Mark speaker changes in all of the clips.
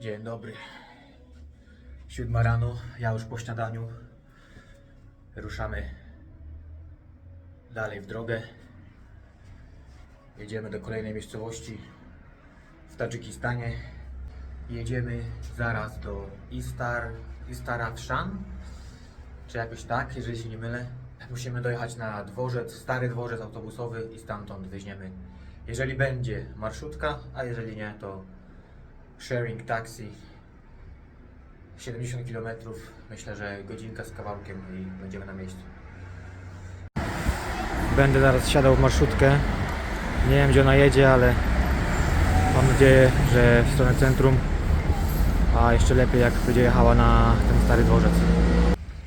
Speaker 1: Dzień dobry. Siódma rano, ja już po śniadaniu. Ruszamy dalej w drogę. Jedziemy do kolejnej miejscowości w Tadżykistanie. Jedziemy zaraz do Istar, Istarafshan, czy jakoś tak, jeżeli się nie mylę. Musimy dojechać na dworzec, stary dworzec autobusowy i stamtąd weźmiemy, jeżeli będzie marszutka, a jeżeli nie, to sharing taxi 70 km, myślę, że godzinka z kawałkiem i będziemy na miejscu. Będę zaraz siadał w marszutkę. Nie wiem gdzie ona jedzie, ale mam nadzieję, że w stronę centrum. A jeszcze lepiej jak będzie jechała na ten stary dworzec.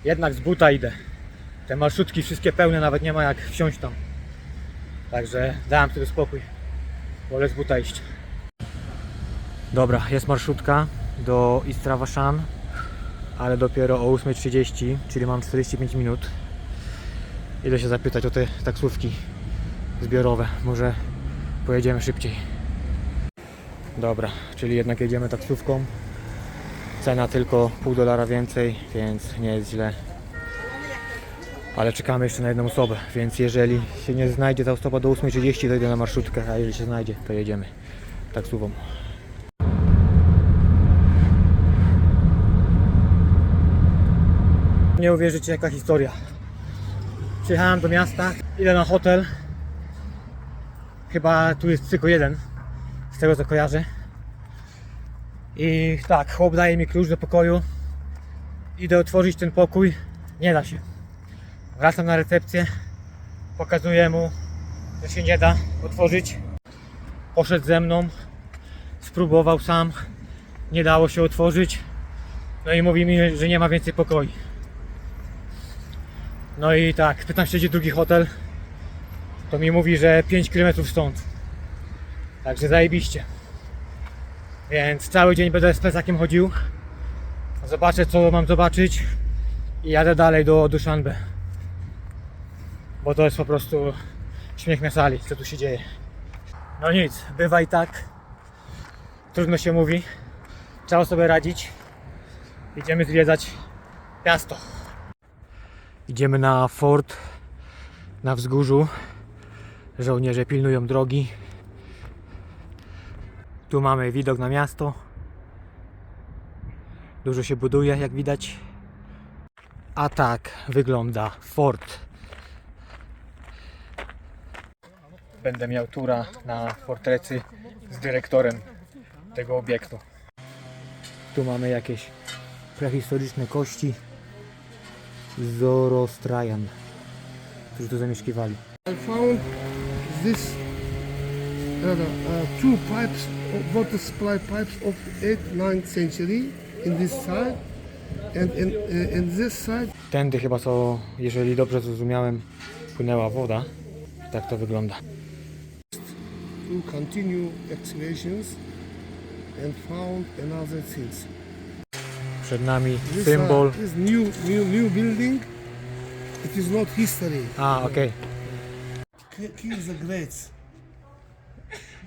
Speaker 1: Jednak z buta idę. Te marszutki wszystkie pełne, nawet nie ma jak wsiąść tam. Także dałem sobie spokój. Wolę z buta iść. Dobra, jest marszutka do Istravashan, ale dopiero o 8.30, czyli mam 45 minut. Idę się zapytać o te taksówki zbiorowe. Może pojedziemy szybciej. Dobra, czyli jednak jedziemy taksówką. Cena tylko pół dolara więcej, więc nie jest źle. Ale czekamy jeszcze na jedną osobę, więc jeżeli się nie znajdzie ta osoba do 8.30, to idę na marszutkę, a jeżeli się znajdzie, to jedziemy taksówką. Nie uwierzycie jaka historia. Przyjechałem do miasta, idę na hotel. Chyba tu jest tylko jeden, z tego co kojarzę. I tak, chłop daje mi klucz do pokoju. Idę otworzyć ten pokój. Nie da się. Wracam na recepcję. Pokazuję mu, że się nie da otworzyć. Poszedł ze mną. Spróbował sam. Nie dało się otworzyć. No i mówi mi, że nie ma więcej pokoi. No i tak, pytam się gdzie drugi hotel. To mi mówi, że 5 km stąd. Także zajebiście. Więc cały dzień będę z plecakiem chodził. Zobaczę co mam zobaczyć. I jadę dalej do Dushanbe. Bo to jest po prostu śmiech na sali, co tu się dzieje. No nic, bywa i tak. Trudno się mówi. Trzeba sobie radzić. Idziemy zwiedzać miasto. Idziemy na fort na wzgórzu. Żołnierze pilnują drogi. Tu mamy widok na miasto. Dużo się buduje, jak widać. A tak wygląda fort. Będę miał tura na fortecy z dyrektorem tego obiektu. Tu mamy jakieś prehistoryczne kości Zoroastrian, którzy tu zamieszkiwali.
Speaker 2: I found this uh, uh, two pipes, water supply pipes of 8th, 9th century in this side, and in, uh, in this side
Speaker 1: Tędy chyba co, jeżeli dobrze zrozumiałem, płynęła woda. Tak to wygląda.
Speaker 2: to continue excavations and found another things.
Speaker 1: Przed nami
Speaker 2: This,
Speaker 1: symbol.
Speaker 2: uh, this new, new, new building, it is not history.
Speaker 1: A, okej.
Speaker 2: K- Here's the greats.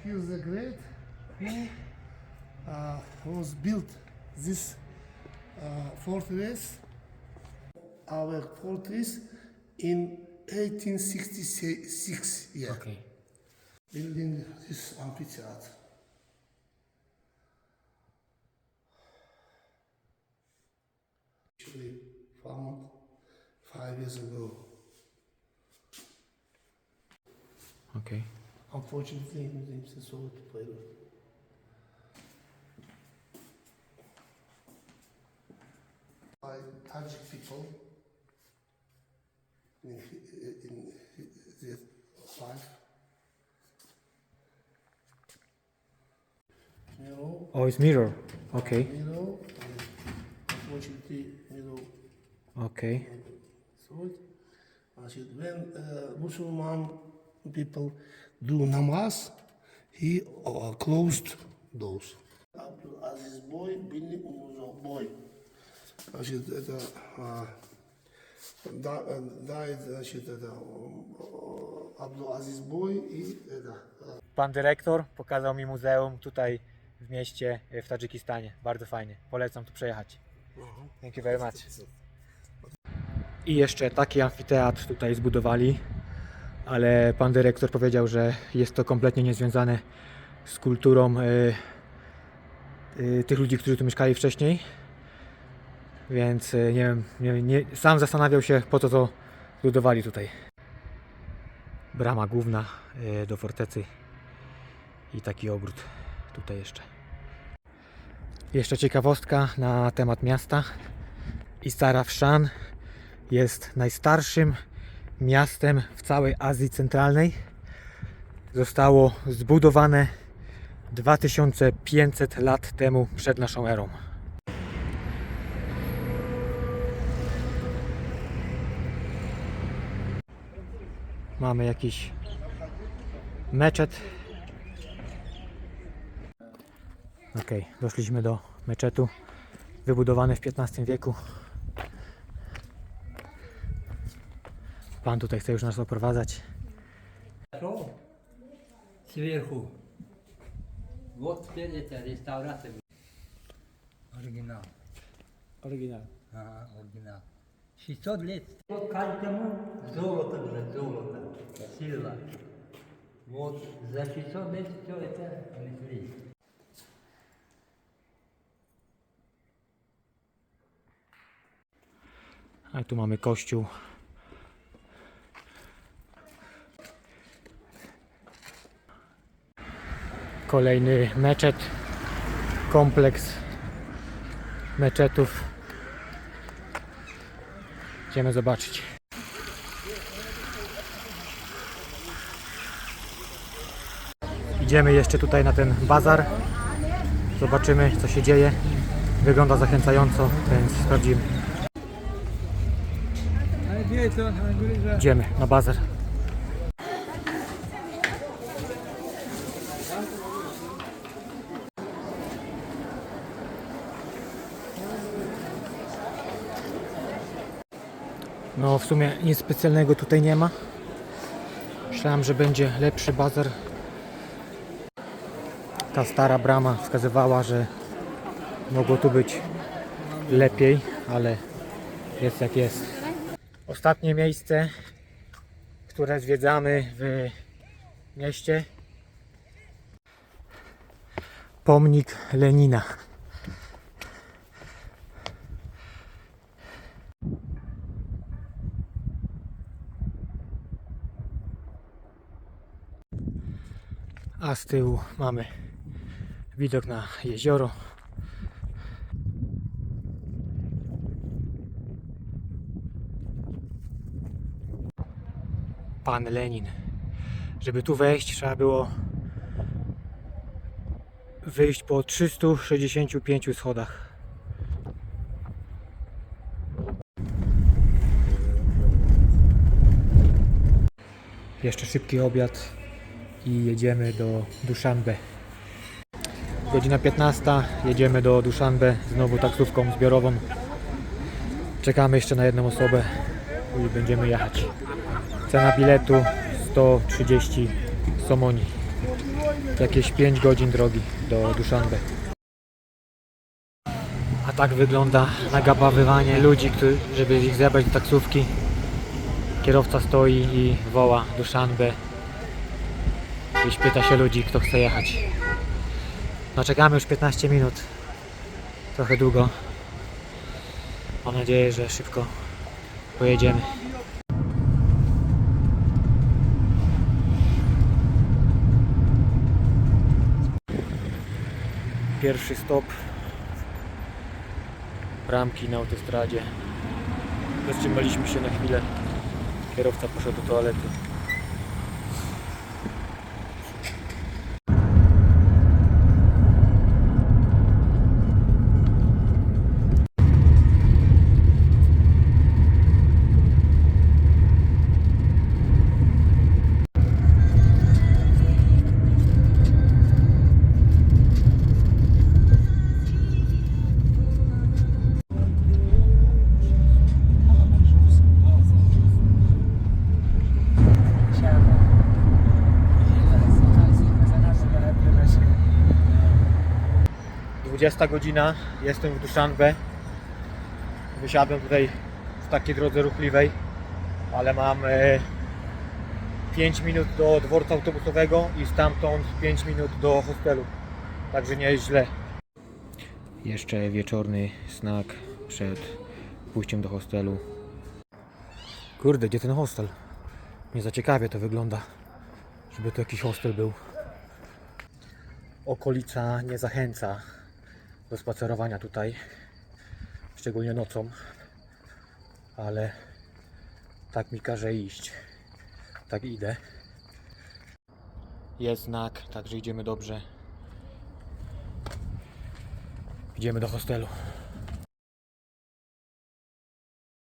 Speaker 2: Here's the great who uh, was built this uh, fortress, our fortress in 1866 year.
Speaker 1: Okej.
Speaker 2: Building this amphitheater. found five years ago.
Speaker 1: Okay.
Speaker 2: Unfortunately, museum is so to Beirut. By Tajik people in, in, in their life.
Speaker 1: Oh, it's mirror. Okay.
Speaker 2: moet je die middel
Speaker 1: Oké.
Speaker 2: Goed. Als je when uh, people do namaz, he uh, closed those. Abdul Aziz boy, Bini Umuzov boy. Als je dat uh, died, Abdul Aziz boy i
Speaker 1: Pan dyrektor pokazał mi muzeum tutaj w mieście w Tadżykistanie. Bardzo fajnie. Polecam tu przejechać. Thank you very much. I jeszcze taki amfiteatr tutaj zbudowali, ale pan dyrektor powiedział, że jest to kompletnie niezwiązane z kulturą y, y, tych ludzi, którzy tu mieszkali wcześniej. Więc y, nie wiem, nie, nie, sam zastanawiał się po co to zbudowali tutaj. Brama główna y, do fortecy i taki ogród tutaj jeszcze. Jeszcze ciekawostka na temat miasta. Istarafshan jest najstarszym miastem w całej Azji Centralnej. Zostało zbudowane 2500 lat temu przed naszą erą. Mamy jakiś meczet. Ok, doszliśmy do meczetu wybudowany w XV wieku. Pan tutaj chce już nas oprowadzać.
Speaker 3: Хорошо. Сверху. Вот теперь это реставрация. Оригинал.
Speaker 1: Oryginał.
Speaker 3: Ага, оригинал. 600 лет. Вот каждому золото, говорят, золото. Сила. Вот за 600 лет все это внесли.
Speaker 1: A tu mamy kościół. Kolejny meczet. Kompleks meczetów. Idziemy zobaczyć. Idziemy jeszcze tutaj na ten bazar. Zobaczymy co się dzieje. Wygląda zachęcająco, więc sprawdzimy. Idziemy na bazar. No w sumie nic specjalnego tutaj nie ma. Myślałem, że będzie lepszy bazar. Ta stara brama wskazywała, że mogło tu być lepiej, ale jest jak jest. Ostatnie miejsce, które zwiedzamy w mieście. Pomnik Lenina. A z tyłu mamy widok na jezioro. Pan Lenin. Żeby tu wejść, trzeba było wyjść po 365 schodach. Jeszcze szybki obiad i jedziemy do Duszanbe. Godzina 15, jedziemy do Duszanbe znowu taksówką zbiorową. Czekamy jeszcze na jedną osobę i będziemy jechać. Cena biletu 130 somoni. Jakieś 5 godzin drogi do Duszanbe. A tak wygląda nagabawywanie ludzi, żeby ich zebrać do taksówki. Kierowca stoi i woła Duszanbe. I pyta się ludzi, kto chce jechać. No czekamy już 15 minut. Trochę długo. Mam nadzieję, że szybko pojedziemy. Pierwszy stop. Bramki na autostradzie. Zatrzymaliśmy się na chwilę. Kierowca poszedł do toalety. 20 godzina, jestem w Duszanbe. Wysiadłem tutaj w takiej drodze ruchliwej, ale mam e, 5 minut do dworca autobusowego i stamtąd 5 minut do hostelu. Także nie jest źle. Jeszcze wieczorny snack przed pójściem do hostelu. Kurde, gdzie ten hostel? Nie za ciekawie to wygląda, żeby to jakiś hostel był. Okolica nie zachęca do spacerowania tutaj, szczególnie nocą, ale tak mi każe iść. Tak idę. Jest znak, także idziemy dobrze. Idziemy do hostelu.